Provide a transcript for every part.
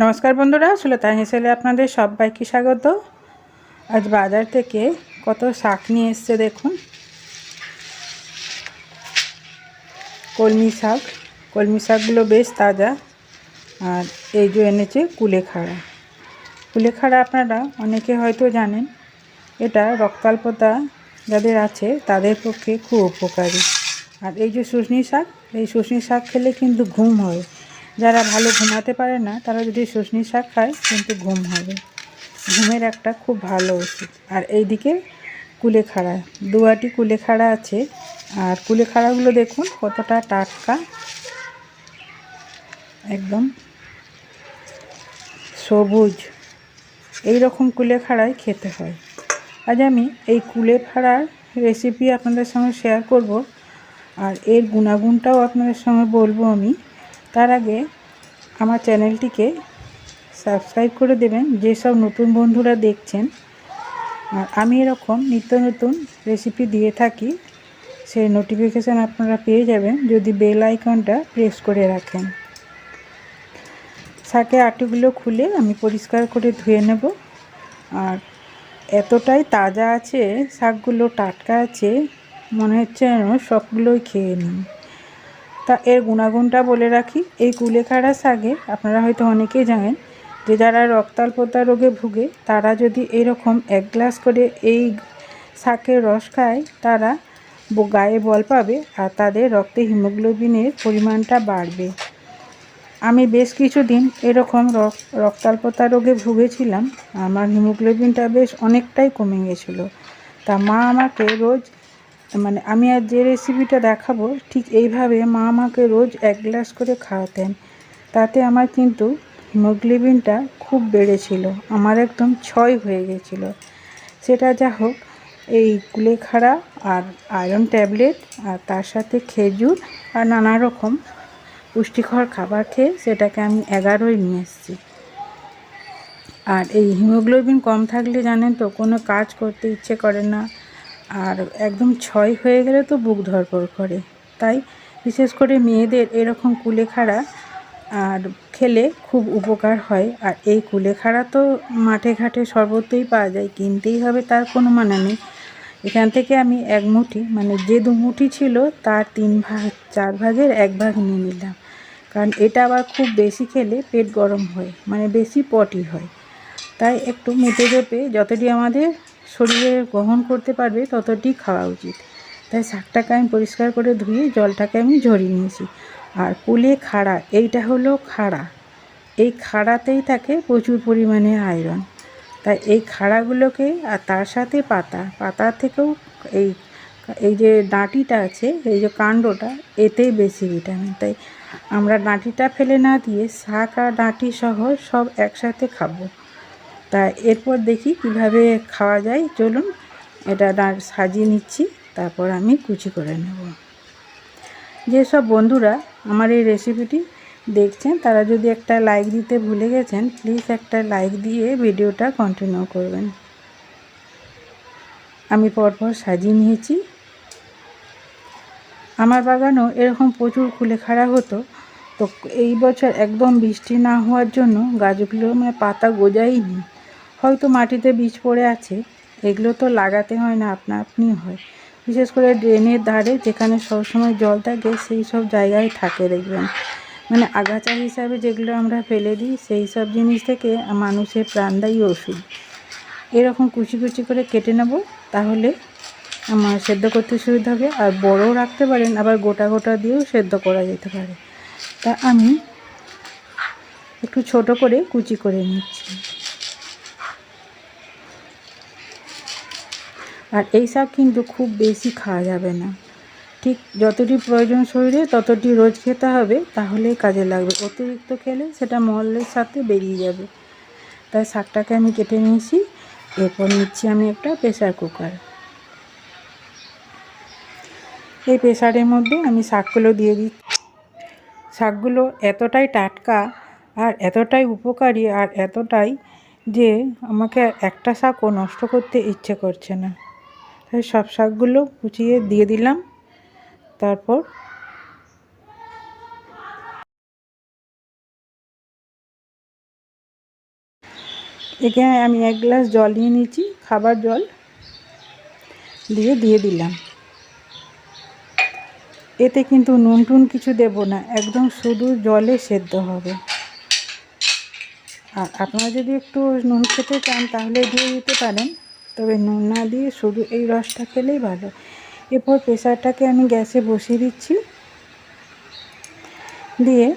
নমস্কার বন্ধুরা, সুলতা হেসেলে আপনাদের সবাইকে স্বাগত। আজ বাজার থেকে কত শাক নিয়ে এসছে দেখুন। কলমি শাক, কলমি শাকগুলো বেশ তাজা। আর এই যে এনেছে কুলেখাড়া। কুলেখাড়া আপনারা অনেকে হয়তো জানেন, এটা রক্তাল্পতা যাদের আছে তাদের পক্ষে খুব উপকারী। আর এই যে শুশনি শাক, এই শুশনি শাক খেলে কিন্তু ঘুম হয়। যারা ভালো ঘুমাতে পারে না, তারা যদি শুশনি শাক খায়, কিন্তু ঘুম হবে। ঘুমের একটা খুব ভালো ওষুধ। আর এইদিকে কুলেখাড়া। দুয়াটি কুলেখাড়া আছে। আর কুলেখাড়াগুলো দেখুন, কতটা টাটকা। একদম সবুজ। এই রকম কুলেখাড়াই খেতে হয়। আজ আমি এই কুলেখাড়ার রেসিপি আপনাদের সঙ্গে শেয়ার করব। আর এর গুণাগুণটাও আপনাদের সঙ্গে বলব আমি। তার আগে আমার চ্যানেলটিকে সাবস্ক্রাইব করে দেবেন, যেসব নতুন বন্ধুরা দেখছেন। আর আমি এরকম নিত্য নতুন রেসিপি দিয়ে থাকি, সেই নোটিফিকেশান আপনারা পেয়ে যাবেন যদি বেল আইকনটা প্রেস করে রাখেন। শাকে আটিগুলো খুলে আমি পরিষ্কার করে ধুয়ে নেব। আর এতটাই তাজা আছে, শাকগুলো টাটকা আছে, মনে হচ্ছে যেন সবগুলোই খেয়ে নিই। তা এর গুণাগুণটা বলে রাখি, এই কুলেখাড়া শাকে আপনারা হয়তো অনেকেই জানেন যে যারা রক্তাল্পতা রোগে ভুগে, তারা যদি এরকম এক গ্লাস করে এই শাকের রস খায়, তারা গায়ে বল পাবে আর তাদের রক্তে হিমোগ্লোবিনের পরিমাণটা বাড়বে। আমি বেশ কিছুদিন এরকম রক্তাল্পতা রোগে ভুগেছিলাম, আমার হিমোগ্লোবিনটা বেশ অনেকটাই কমে গেছিল। তা মা আমাকে রোজ মানে আমি আর যে রেসিপিটা দেখাবো, ঠিক এইভাবে মা আমাকে রোজ এক গ্লাস করে খাওয়াতেন। তাতে আমার কিন্তু হিমোগ্লোবিনটা খুব বেড়েছিল, আমার একদম ছয় হয়ে গেছিল। সেটা যা হোক, এই কুলেখাড়া আর আয়রন ট্যাবলেট আর তার সাথে খেজুর আর নানা রকম পুষ্টিকর খাবার খেয়ে সেটাকে আমি এগারোই নিয়ে এসেছি। আর এই হিমোগ্লোবিন কম থাকলে জানেন তো, কোনো কাজ করতে ইচ্ছে করে না। আর একদম ছয় হয়ে গেলে তো বুক ধরপড় করে। তাই বিশেষ করে মেয়েদের এরকম কুলেখাড়া আর খেলে খুব উপকার হয়। আর এই কুলেখাড়া তো মাঠে ঘাটে সর্বত্রই পাওয়া যায়, কিনতেই হবে তার কোনো মানে নেই। এখান থেকে আমি এক মুঠি মানে যে দু মুঠি ছিল তার তিন ভাগ, চার ভাগের এক ভাগ নিয়ে নিলাম। কারণ এটা আবার খুব বেশি খেলে পেট গরম হয় মানে বেশি পটি হয়। তাই একটু মেপে চেপে যতটি আমাদের শরীরে গ্রহণ করতে পারবে ততটি খাওয়া উচিত। তাই শাকটাকে আমি পরিষ্কার করে ধুয়ে জলটাকে আমি ঝরিয়ে নিয়েছি। আর কুলে খাড়া, এইটা হলো খাড়া। এই খাড়াতেই থাকে প্রচুর পরিমাণে আয়রন। তাই এই খাড়াগুলোকে আর তার সাথে পাতা পাতা থেকেও এই এই যে ডাঁটিটা আছে, এই যে কাণ্ডটা, এতেই বেশি ভিটামিন। তাই আমরা ডাঁটিটা ফেলে না দিয়ে শাক আর ডাঁটি সহ সব একসাথে খাব। তা এরপর দেখি কীভাবে খাওয়া যায়। চলুন, এটা সাজিয়ে নিচ্ছি, তারপর আমি কুচি করে নেব। যেসব বন্ধুরা আমার এই রেসিপিটি দেখছেন, তারা যদি একটা লাইক দিতে ভুলে গেছেন প্লিজ একটা লাইক দিয়ে ভিডিওটা কন্টিনিউ করবেন। আমি পরপর সাজিয়ে নিয়েছি। আমার বাগানও এরকম প্রচুর খুলে খাড়া হতো। তো এই বছর একদম বৃষ্টি না হওয়ার জন্য গাছগুলো মানে পাতা গোজাইনি হয়তো মাটিতে বীজ পড়ে আছে, এগুলো তো লাগাতে হয় না, আপনা আপনি হয়। বিশেষ করে ড্রেনের ধারে যেখানে সবসময় জল থাকে, সেই সব জায়গায় থাকে দেখবেন। মানে আগাছা হিসাবে যেগুলো আমরা ফেলে দিই, সেই সব জিনিস থেকে মানুষের প্রাণদায়ী ওষুধ। এরকম কুচি কুচি করে কেটে নেব, তাহলে আমার সেদ্ধ করতে সুবিধা হবে। আর বড়ও রাখতে পারেন, আবার গোটা গোটা দিয়েও সেদ্ধ করা যেতে পারে। তা আমি একটু ছোট করে কুচি করে নিচ্ছি। আর এই শাক কিন্তু খুব বেশি খাওয়া যাবে না। ঠিক যতটি প্রয়োজন শরীরে, ততটি রোজ খেতে হবে তাহলে কাজে লাগবে। অতিরিক্ত খেলে সেটা মলের সাথে বেরিয়ে যাবে। তাই শাকটাকে আমি কেটে নিয়েছি। এরপর নিচ্ছি আমি একটা প্রেশার কুকার। এই প্রেশারের মধ্যে আমি শাকগুলো দিয়ে দিই। শাকগুলো এতটাই টাটকা আর এতটাই উপকারী আর এতটাই যে আমাকে একটা শাকও নষ্ট করতে ইচ্ছে করছে না। সব শাকগুলো কুচিয়ে দিয়ে দিলাম। তারপর এখানে আমি এক গ্লাস জল নিয়ে নিয়েছি, খাবার জল দিয়ে দিয়ে দিলাম। এতে কিন্তু নুন টুন কিছু দেব না, একদম শুধু জলে সেদ্ধ হবে। আর আপনারা যদি একটু নুন খেতে চান তাহলে দিয়ে দিতে পারেন। তবে নুন না দিয়ে শুধু এই রসটা খেলেই ভালো। এরপর প্রেশারটাকে আমি গ্যাসে বসিয়ে দিচ্ছি। দিয়ে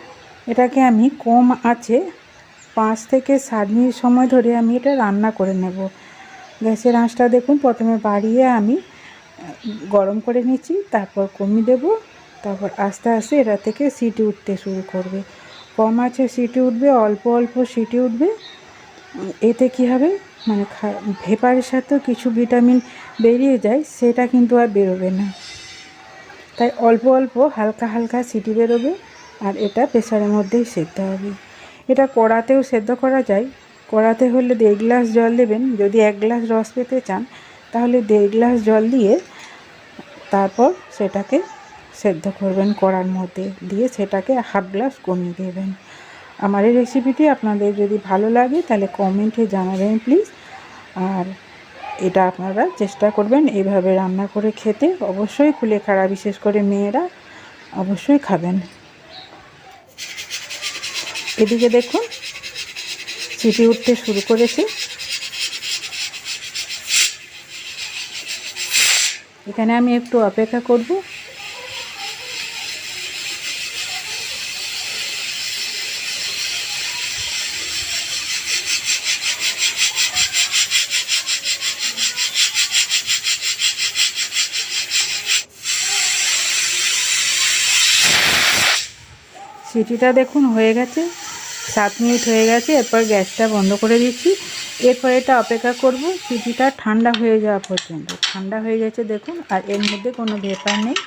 এটাকে আমি কম আছে পাঁচ থেকে সাত মিনিট সময় ধরে আমি এটা রান্না করে নেব। গ্যাসের আঁচটা দেখুন, প্রথমে বাড়িয়ে আমি গরম করে নিচ্ছি, তারপর কমিয়ে দেব, তারপর আস্তে আস্তে এটা থেকে সিটি উঠতে শুরু করবে। কম আছে সিটি উঠবে, অল্প অল্প সিটি উঠবে। এতে কি হবে? মানে ভেপারের সাথেও কিছু ভিটামিন বেরিয়ে যায়, সেটা কিন্তু আর বেরোবে না। তাই অল্প অল্প হালকা হালকা সিটি বেরোবে, আর এটা প্রেশারের মধ্যেই সেদ্ধ হবে। এটা কড়াতেও সেদ্ধ করা যায়। কড়াতে হলে দেড় গ্লাস জল দেবেন। যদি এক গ্লাস রস পেতে চান, তাহলে দেড় গ্লাস জল দিয়ে তারপর সেটাকে সেদ্ধ করবেন কড়ার মধ্যে। দিয়ে সেটাকে হাফ গ্লাস কমিয়ে দেবেন। আমার এই রেসিপিটি আপনাদের যদি ভালো লাগে, তাহলে কমেন্টে জানাবেন প্লিজ আর এটা আপনারা চেষ্টা করবেন এইভাবে রান্না করে খেতে। অবশ্যই কুলেখাড়া বিশেষ করে মেয়েরা অবশ্যই খাবেন। এদিকে দেখুন সিটি উঠতে শুরু করেছে। এখানে আমি একটু অপেক্ষা করব। সিটিটা দেখুন হয়ে গেছে, সাত মিনিট হয়ে গেছে, এরপর গ্যাসটা বন্ধ করে দিচ্ছি। এরপর এটা অপেক্ষা করব, সিটিটা ঠান্ডা হয়ে যাওয়া পর্যন্ত। ঠান্ডা হয়ে গেছে দেখুন, আর এর মধ্যে কোনো ভেপার নেই।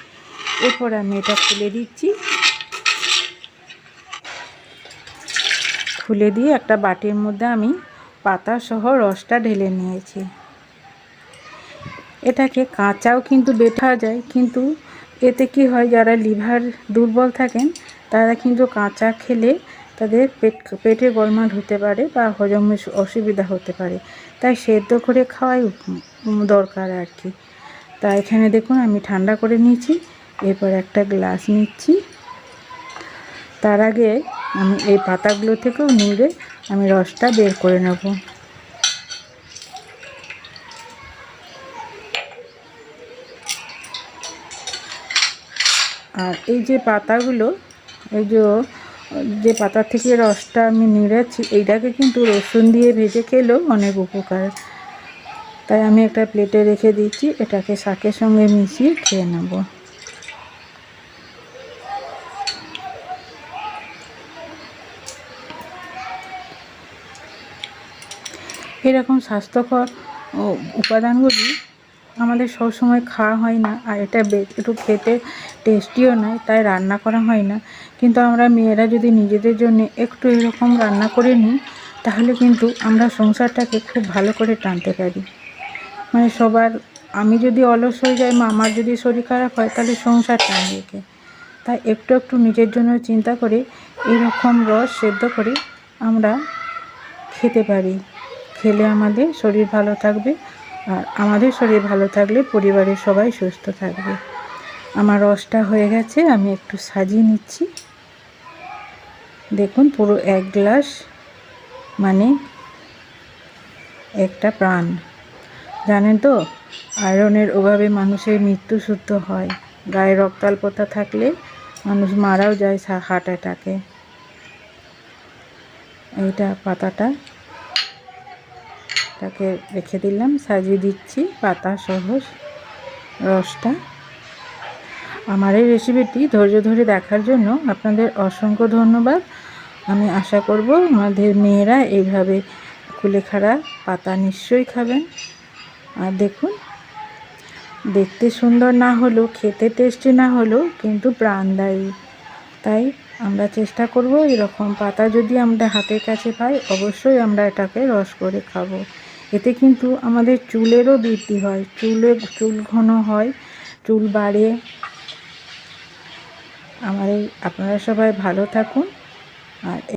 এরপর আমি এটা খুলে দিচ্ছি। খুলে দিয়ে একটা বাটির মধ্যে আমি পাতা সহ রসটা ঢেলে নিয়েছি। এটাকে কাঁচাও কিন্তু বেটা যায়, কিন্তু এতে কি হয়, যারা লিভার দুর্বল থাকেন তারা কিন্তু কাঁচা খেলে তাদের পেট পেটে গোলমাল হতে পারে বা হজমের অসুবিধা হতে পারে। তাই সেদ্ধ করে খাওয়াই দরকার আর কি। তা এখানে দেখুন আমি ঠান্ডা করে নিয়েছি, এরপর একটা গ্লাস নিচ্ছি। তার আগে আমি এই পাতাগুলো থেকেও নিয়ে আমি রসটা বের করে নেব। আর এই যে পাতাগুলো এই যে যে পাতা থেকে রসটা আমি নিড়েছি, এইটাকে কিন্তু রসুন দিয়ে ভেজে খেলেও অনেক উপকার। তাই আমি একটা প্লেটে রেখে দিচ্ছি, এটাকে শাকের সঙ্গে মিশিয়ে খেয়ে নেব। এরকম স্বাস্থ্যকর উপাদানগুলি আমাদের সবসময় খাওয়া হয় না, আর এটা একটু খেতে টেস্টিও নয় তাই রান্না করা হয় না। কিন্তু আমরা মেয়েরা যদি নিজেদের জন্য একটু এরকম রান্না করে নিই, তাহলে কিন্তু আমরা সংসারটাকে খুব ভালো করে টানতে পারি। মানে সবার, আমি যদি অলস হয়ে যাই, মা, আমার যদি শরীর খারাপ হয়, তাহলে সংসার টানবে কে? তাই একটু একটু নিজের জন্য চিন্তা করে, এরকম রস সেদ্ধ করে আমরা খেতে পারি। খেলে আমাদের শরীর ভালো থাকবে আর আমাদের শরীর ভালো থাকলে পরিবারের সবাই সুস্থ থাকবে। আমার রসটা হয়ে গেছে, আমি একটু সাজিয়ে নিচ্ছি। দেখুন, পুরো এক গ্লাস মানে একটা প্রাণ। জানেন তো, আয়রনের অভাবে মানুষের মৃত্যু শুদ্ধ হয়। গায়ে রক্তাল্পতা থাকলে মানুষ মারাও যায় হার্ট অ্যাটাকে। এইটা পাতাটা তাকে রেখে দিলাম, সাজিয়ে দিচ্ছি, পাতা সহ রসটা। আমার এই রেসিপিটি ধৈর্য ধরে দেখার জন্য আপনাদের অসংখ্য ধন্যবাদ। আমি আশা করব আমাদের মেয়েরা এইভাবে কুলেখাড়া পাতা নিশ্চয়ই খাবেন। আর দেখুন, দেখতে সুন্দর না হলেও, খেতে টেস্টি না হলেও কিন্তু প্রাণদায়ী। তাই আমরা চেষ্টা করব এরকম পাতা যদি আমরা হাতের কাছে পাই, অবশ্যই আমরা এটাকে রস করে খাব। এতে কিন্তু আমাদের চুলেরও বৃদ্ধি হয়। চুলে, চুল ঘন হয়, চুল বাড়ে। আমার আপনারা সবাই ভালো থাকুন। আর